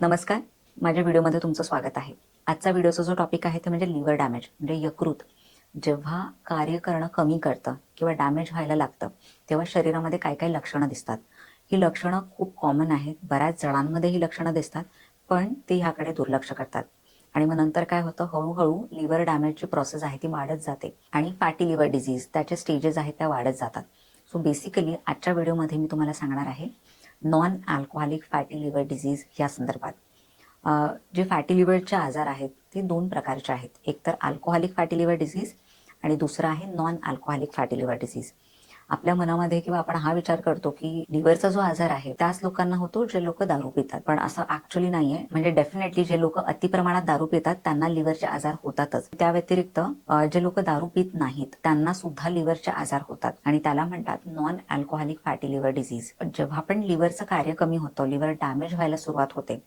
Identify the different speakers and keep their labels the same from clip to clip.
Speaker 1: नमस्कार. माझ्या व्हिडिओमध्ये तुमचं स्वागत आहे. आजचा व्हिडिओचा जो टॉपिक आहे ते म्हणजे लिव्हर डॅमेज म्हणजे यकृत. जेव्हा कार्य करणं कमी करतं किंवा डॅमेज व्हायला लागतं तेव्हा शरीरामध्ये काय काय लक्षणं दिसतात? ही लक्षणं खूप कॉमन आहेत. बऱ्याच जणांमध्ये ही लक्षणं दिसतात पण ते ह्याकडे दुर्लक्ष करतात. आणि मग नंतर काय होतं? हळूहळू लिव्हर डॅमेजची प्रोसेस आहे ती वाढत जाते आणि फॅटी लिव्हर डिझीज त्याचे स्टेजेस आहेत त्या वाढत जातात. सो बेसिकली आजच्या व्हिडिओमध्ये मी तुम्हाला सांगणार आहे non alcoholic fatty liver disease या संदर्भात. जे फॅटी लिव्हरचे आजार आहेत ते दोन प्रकारचे आहेत. एक तर अल्कोहोलिक फॅटी लिव्हर डिझीज आणि दुसरं आहे non alcoholic fatty liver disease आपल्या मनामध्ये किंवा आपण हा विचार करतो की लिव्हरचा जो आजार आहे त्याच लोकांना होतो जे लोक दारू पितात. पण असं ऍक्च्युली नाहीये. म्हणजे डेफिनेटली जे लोक अतिप्रमाणात दारू पितात त्यांना लिव्हरचे आजार होतातच. त्या व्यतिरिक्त जे लोक दारू पित नाहीत त्यांना सुद्धा लिव्हरचे आजार होतात. आणि त्याला म्हणतात non alcoholic fatty liver disease जेव्हा पण लिव्हरचं कार्य कमी होतं लिव्हर डॅमेज व्हायला सुरुवात होते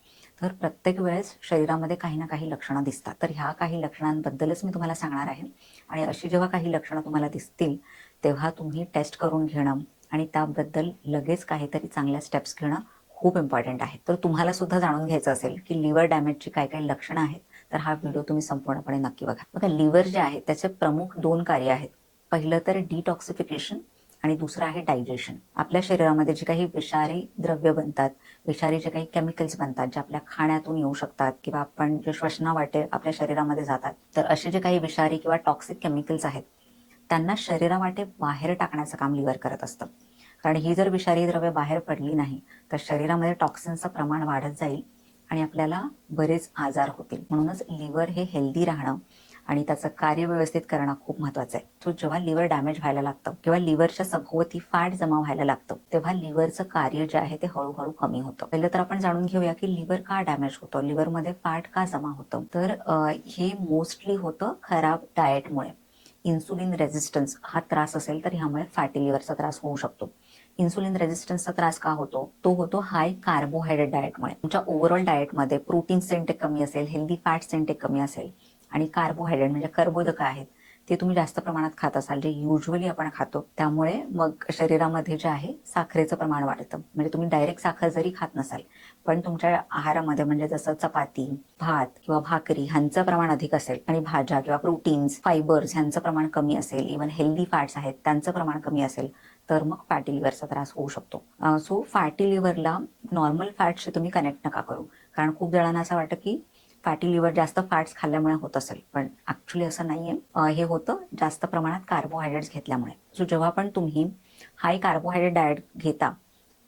Speaker 1: तर प्रत्येक वेळेस शरीरामध्ये काही ना काही लक्षणं दिसतात. तर ह्या काही लक्षणांबद्दलच मी तुम्हाला सांगणार आहे. आणि अशी जेव्हा काही लक्षणं तुम्हाला दिसतील तेव्हा तुम्ही टेस्ट करून घेणं आणि त्याबद्दल लगेच काहीतरी चांगल्या स्टेप्स घेणं खूप इम्पॉर्टंट आहे. तर तुम्हाला सुद्धा जाणून घ्यायचं असेल की लिव्हर डॅमेजची काय काय लक्षणं आहेत तर हा व्हिडिओ तुम्ही संपूर्णपणे नक्की बघा. बघा लिव्हर जे आहे त्याचे प्रमुख दोन कार्य आहेत. पहिलं तर डिटॉक्सिफिकेशन आणि दुसरं आहे डायजेशन आपल्या शरीरामध्ये जे काही विषारी द्रव्य बनतात विषारी जे काही केमिकल्स बनतात जे आपल्या खाण्यातून येऊ शकतात किंवा आपण जे श्वसना वाटे आपल्या शरीरामध्ये जातात तर असे जे काही विषारी किंवा टॉक्सिक केमिकल्स आहेत त्यांना शरीरावाटे बाहेर टाकण्याचं काम लिव्हर करत असतं. कारण ही जर विषारी द्रव्य बाहेर पडली नाही तर शरीरामध्ये टॉक्सिनचं प्रमाण वाढत जाईल आणि आपल्याला बरेच आजार होतील. म्हणूनच लिव्हर हे हेल्दी राहणं आणि त्याचं कार्य व्यवस्थित करणं खूप महत्वाचं आहे. तो जेव्हा लिव्हर डॅमेज व्हायला लागतं किंवा लिव्हरच्या सभोवती फॅट जमा व्हायला लागतं तेव्हा लिव्हरचं कार्य जे आहे ते हळूहळू कमी होतं. पहिलं तर आपण जाणून घेऊया की लिव्हर का डॅमेज होतं लिव्हरमध्ये फॅट का जमा होतं. तर हे मोस्टली होतं खराब डाएटमुळे इन्सुलिन रेझिस्टन्स हा त्रास असेल तर ह्यामुळे फॅटी लिव्हरचा त्रास होऊ शकतो. इन्सुलिन रेझिस्टन्सचा त्रास का होतो? तो होतो हाय कार्बोहायड्रेट डाएटमुळे तुमच्या ओव्हरऑल डाएटमध्ये प्रोटीन सेंटेक कमी असेल हेल्दी फॅट सेंटेक कमी असेल आणि कार्बोहायड्रेट म्हणजे कर्बोदक आहेत. ते तुम्ही जास्त प्रमाणात खात असाल जे युजली आपण खातो. त्यामुळे मग शरीरामध्ये जे आहे साखरेचं प्रमाण वाढतं. म्हणजे तुम्ही डायरेक्ट साखर जरी खात नसाल पण तुमच्या आहारामध्ये म्हणजे जसं चपाती भात किंवा भाकरी ह्यांचं प्रमाण अधिक असेल आणि भाज्या किंवा प्रोटीन्स फायबर्स ह्यांचं प्रमाण कमी असेल इव्हन हेल्दी फॅट्स आहेत त्यांचं प्रमाण कमी असेल तर मग फॅटी लिव्हरचा त्रास होऊ शकतो. सो फॅटी लिव्हरला नॉर्मल फॅटशी तुम्ही कनेक्ट नका करू. कारण खूप जणांना असं वाटतं की फॅटी लिव्हर जास्त फॅट्स खाल्ल्यामुळे होत असेल. पण ऍक्च्युली असं नाहीये. आहे हे होतं जास्त प्रमाणात कार्बोहायड्रेट्स घेतल्यामुळे. सो जेव्हा पण तुम्ही हाय कार्बोहायड्रेट डाएट घेता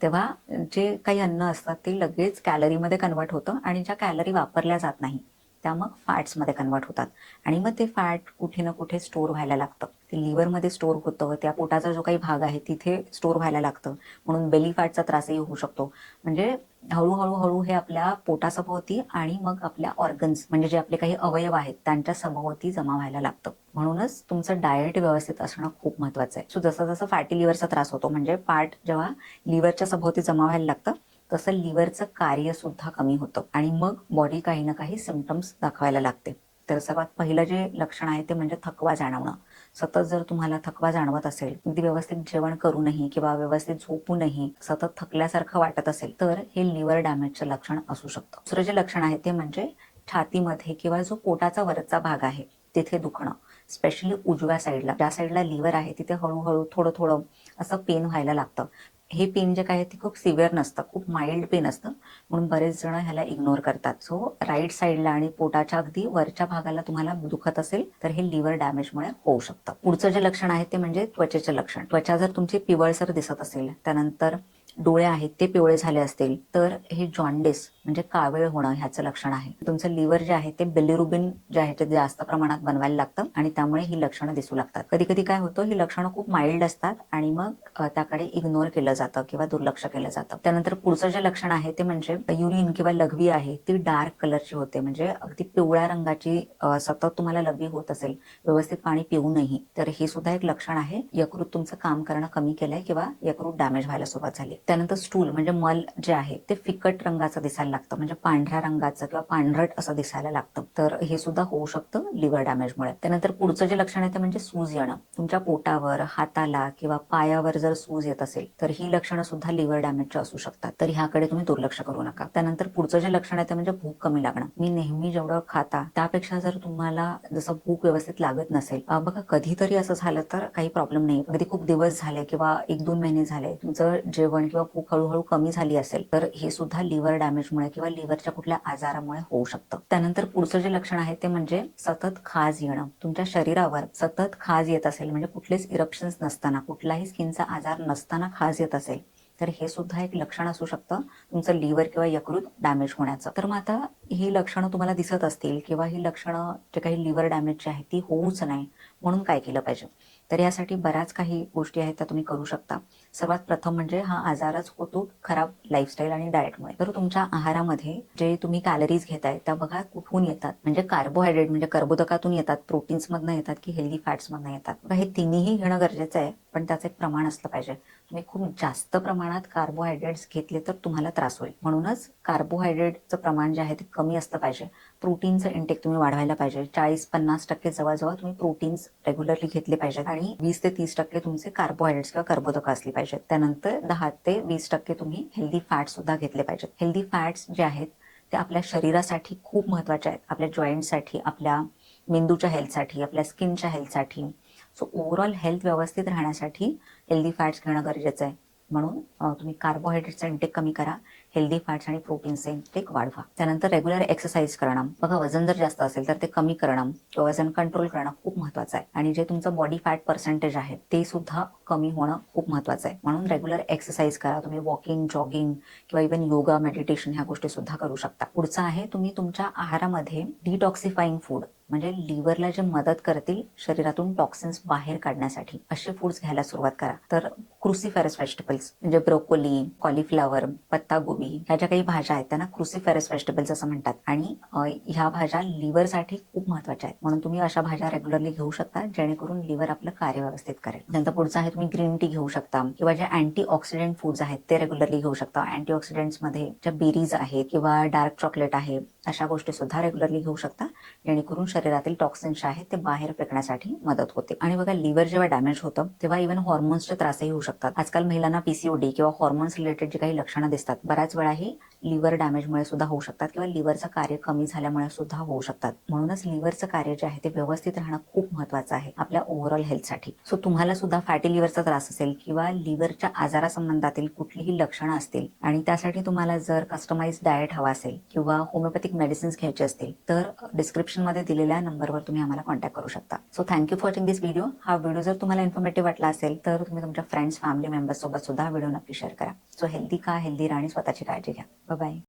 Speaker 1: तेव्हा जे काही अन्न असतात ते लगेच कॅलरीमध्ये कन्वर्ट होतं आणि ज्या कॅलरी वापरल्या जात नाही त्या मग फॅट्समध्ये कन्वर्ट होतात. आणि मग ते फॅट कुठे ना कुठे स्टोअर व्हायला लागतं. ते लिव्हरमध्ये स्टोअर होतं त्या पोटाचा जो काही भाग आहे तिथे स्टोअर व्हायला लागतं. म्हणून बेली फॅटचा त्रासही होऊ शकतो. म्हणजे हळूहळू हळू हे आपल्या पोटासभोवती आणि मग आपल्या ऑर्गन्स म्हणजे जे आपले काही अवयव आहेत त्यांच्या सभोवती जमा व्हायला लागतं. म्हणूनच तुमचं डाएट व्यवस्थित असणं खूप महत्वाचं आहे. सो जसं जसं फॅटी लिव्हरचा त्रास होतो म्हणजे पार्ट जेव्हा लिव्हरच्या सभोवती जमा व्हायला लागतं तसं लिव्हरचं कार्य सुद्धा कमी होतं. आणि मग बॉडी काही ना काही सिमटम्स दाखवायला लागते. तर सर्वात पहिलं जे लक्षण आहे ते म्हणजे थकवा जाणवणं. सतत जर तुम्हाला थकवा जाणवत असेल अगदी व्यवस्थित जेवण करूनही किंवा व्यवस्थित झोपूनही सतत थकल्यासारखं वाटत असेल तर हे लिव्हर डॅमेजचं लक्षण असू शकतं. दुसरं जे लक्षण आहे ते म्हणजे छातीमध्ये किंवा जो पोटाचा वरचा भाग आहे तिथे दुखणं. स्पेशली उजव्या साईडला ज्या साईडला लिव्हर आहे तिथे हळूहळू थोडं थोडं असं पेन व्हायला लागतं. हे पेन जे काय ते खूप सिव्हिअर नसतं खूप माइल्ड पेन असतं. म्हणून बरेच जण ह्याला इग्नोर करतात. सो राईट साईडला आणि पोटाच्या अगदी वरच्या भागाला तुम्हाला दुखत असेल तर हे लिव्हर डॅमेजमुळे होऊ शकतं. पुढचं जे लक्षण आहे ते म्हणजे त्वचेचे लक्षण. त्वचा जर तुमची पिवळसर दिसत असेल त्यानंतर डोळे आहेत ते पिवळे झाले असतील तर हे जॉन्डिस म्हणजे कावळ होणं ह्याचं लक्षण आहे. तुमचं लिव्हर जे आहे ते बिलिरुबिन जे आहे ते जास्त प्रमाणात बनवायला लागतं आणि त्यामुळे ही लक्षणं दिसू लागतात. कधी कधी काय होतं ही लक्षणं खूप माइल्ड असतात आणि मग त्याकडे इग्नोर केलं जातं किंवा दुर्लक्ष केलं जातं. त्यानंतर पुढचं जे लक्षण आहे ते म्हणजे युरिन किंवा लघवी आहे ती डार्क कलरची होते. म्हणजे अगदी पिवळ्या रंगाची सतत तुम्हाला लघवी होत असेल व्यवस्थित पाणी पिऊनही तर हे सुद्धा एक लक्षण आहे. यकृत तुमचं काम करणं कमी केलंय किंवा यकृत डॅमेज व्हायला सुरुवात झाली त्यानंतर स्टूल म्हणजे मल जे आहे ते फिकट रंगाचं दिसायला लागतं. म्हणजे पांढऱ्या रंगाचं किंवा पांढरट असं दिसायला लागतं. तर हे सुद्धा होऊ शकतं लिव्हर डॅमेजमुळे त्यानंतर पुढचं जे लक्षण आहे ते म्हणजे सूज येणं. तुमच्या पोटावर हाताला किंवा पायावर जर सूज येत असेल तर ही लक्षणं सुद्धा लिव्हर डॅमेजची असू शकतात. तर ह्याकडे तुम्ही दुर्लक्ष करू नका. त्यानंतर पुढचं जे लक्षण आहे ते म्हणजे भूक कमी लागणं. मी नेहमी जेवढं खाता त्यापेक्षा जर तुम्हाला जसं भूक व्यवस्थित लागत नसेल बघा कधीतरी असं झालं तर काही प्रॉब्लेम नाही अगदी खूप दिवस झाले किंवा एक दोन महिने झाले तुमचं जेवण किंवा भूक हळूहळू कमी झाली असेल तर हे सुद्धा लिव्हर डॅमेजमुळे किंवा लिव्हरच्या कुठल्या आजारामुळे होऊ शकतं. त्यानंतर पुढचं जे लक्षण आहे ते म्हणजे सतत खाज येणं. तुमच्या शरीरावर सतत खाज येत असेल म्हणजे कुठलेच इरप्शन्स नसताना कुठलाही स्किनचा आजार नसताना खाज येत असेल तर हे सुद्धा एक लक्षण असू शकतं तुमचं लिव्हर किंवा यकृत डॅमेज होण्याचं. तर मग आता ही लक्षणं तुम्हाला दिसत असतील किंवा ही लक्षणं जे काही लिव्हर डॅमेजची आहेत ती होऊच नाही म्हणून काय केलं पाहिजे? तर यासाठी बऱ्याच काही गोष्टी आहेत त्या तुम्ही करू शकता. सर्वात प्रथम म्हणजे हा आजारच होतो खराब लाईफस्टाईल आणि डाएटमुळे तर तुमच्या आहारामध्ये जे तुम्ही कॅलरीज घेताय त्या बघा कुठून येतात. म्हणजे कार्बोहायड्रेट म्हणजे कर्बोदकातून येतात प्रोटीन्स मधनं येतात की हेल्दी फॅट्स मधनं येतात. बघा हे तिन्ही घेणं गरजेचं आहे पण त्याचं एक प्रमाण असलं पाहिजे. तुम्ही खूप जास्त प्रमाणात कार्बोहायड्रेट्स घेतले तर तुम्हाला त्रास होईल. म्हणूनच कार्बोहायड्रेटचं प्रमाण जे आहे ते कमी असलं पाहिजे. प्रोटीनचं इंटेक तुम्ही वाढवायला पाहिजे. चाळीस पन्नास टक्के जवळजवळ तुम्ही प्रोटीन्स रेग्युलरली घेतले पाहिजेत. आणि वीस ते तीस टक्के तुमचे कार्बोहायड्रेट्स किंवा कर्बोदक असली पाहिजे पाहिजेत. त्यानंतर दहा ते वीस टक्के तुम्ही हेल्दी फॅट्स सुद्धा घेतले पाहिजेत. हेल्दी फॅट्स जे आहेत ते आपल्या शरीरासाठी खूप महत्त्वाचे आहेत. आपल्या जॉईंटसाठी आपल्या मेंदूच्या हेल्थसाठी आपल्या स्किनच्या हेल्थसाठी सो ओव्हरऑल हेल्थ व्यवस्थित राहण्यासाठी हेल्दी फॅट्स घेणं गरजेचं आहे. म्हणून तुम्ही कार्बोहायड्रेटचा इंटेक कमी करा. हेल्दी फॅट्स आणि प्रोटीनचे इंटेक वाढवा. त्यानंतर रेग्युलर एक्सरसाइज करणं. बघा वजन जर जास्त असेल तर ते कमी करणं. किंवा वजन कंट्रोल करणं खूप महत्वाचं आहे. आणि जे तुमचं बॉडी फॅट पर्सेंटेज आहे ते सुद्धा कमी होणं खूप महत्वाचं आहे. म्हणून रेग्युलर एक्सरसाइज करा. तुम्ही वॉकिंग जॉगिंग किंवा इव्हन योगा मेडिटेशन ह्या गोष्टी सुद्धा करू शकता. पुढचं आहे तुम्ही तुमच्या आहारामध्ये डिटॉक्सिफाईंग फूड म्हणजे लिव्हरला जे मदत करतील शरीरातून टॉक्सिन्स बाहेर काढण्यासाठी असे फूड्स घ्यायला सुरुवात करा. तर क्रुसिफेरस व्हेजिटेबल्स म्हणजे ब्रोकोली कॉलीफ्लावर पत्तागोबी ह्या ज्या काही भाज्या आहेत त्यांना क्रुसिफेरस व्हेजिटेबल्स असं म्हणतात. आणि ह्या भाज्या लिव्हरसाठी खूप महत्त्वाच्या आहेत. म्हणून तुम्ही अशा भाज्या रेग्युलरली घेऊ शकता जेणेकरून लिव्हर आपलं कार्य व्यवस्थित करेल. नंतर पुढचं आहे तुम्ही ग्रीन टी घेऊ शकता किंवा जे अँटी ऑक्सिडेंट फूड्स आहेत ते रेग्युलरली घेऊ शकता. अँटी ऑक्सिडेंट्समध्ये ज्या बेरीज आहेत किंवा डार्क चॉकलेट आहे अशा गोष्टी सुद्धा रेग्युलरली घेऊ शकता जेणेकरून शरीरातील टॉक्सिन्स जे आहेत ते बाहेर फेकण्यासाठी मदत होते. आणि बघा लिव्हर जेव्हा डॅमेज होतं तेव्हा इव्हन हॉर्मोन्सचे त्रासही होऊ शकतात. आजकाल महिलांना पीसीओडी किंवा हॉर्मोन्स रिलेटेड जी काही लक्षणं दिसतात बऱ्याच वेळाही लिव्हर डॅमेजमुळे सुद्धा होऊ शकतात किंवा लिव्हरचं कार्य कमी झाल्यामुळे सुद्धा होऊ शकतात. म्हणूनच लिव्हरचं कार्य जे आहे ते व्यवस्थित राहणं खूप महत्वाचं आहे आपल्या ओव्हरऑल हेल्थसाठी सो तुम्हाला सुद्धा फॅटी लिव्हरचा त्रास असेल किंवा लिव्हरच्या आजारासंबंधातील कुठलीही लक्षणं असतील आणि त्यासाठी तुम्हाला जर कस्टमाइज डाएट हवा असेल किंवा होमिओपॅथिक मेडिसिन्स घ्यायचे असतील तर डिस्क्रिप्शनमध्ये दिलेल्या नंबरवर तुम्ही आम्हाला कॉन्टॅक्ट करू शकता. So thank you for watching this video हा व्हिडिओ जर तुम्हाला इन्फॉर्मेटिव्ह वाटला असेल तर तुम्ही तुमच्या फ्रेंड्स फॅमिली मेंबर्स सोबत सुद्धा व्हिडिओ नक्की शेअर करा. सो हेल्दी का हेल्दी राहा आणि स्वतःची काळजी घ्या. Bye.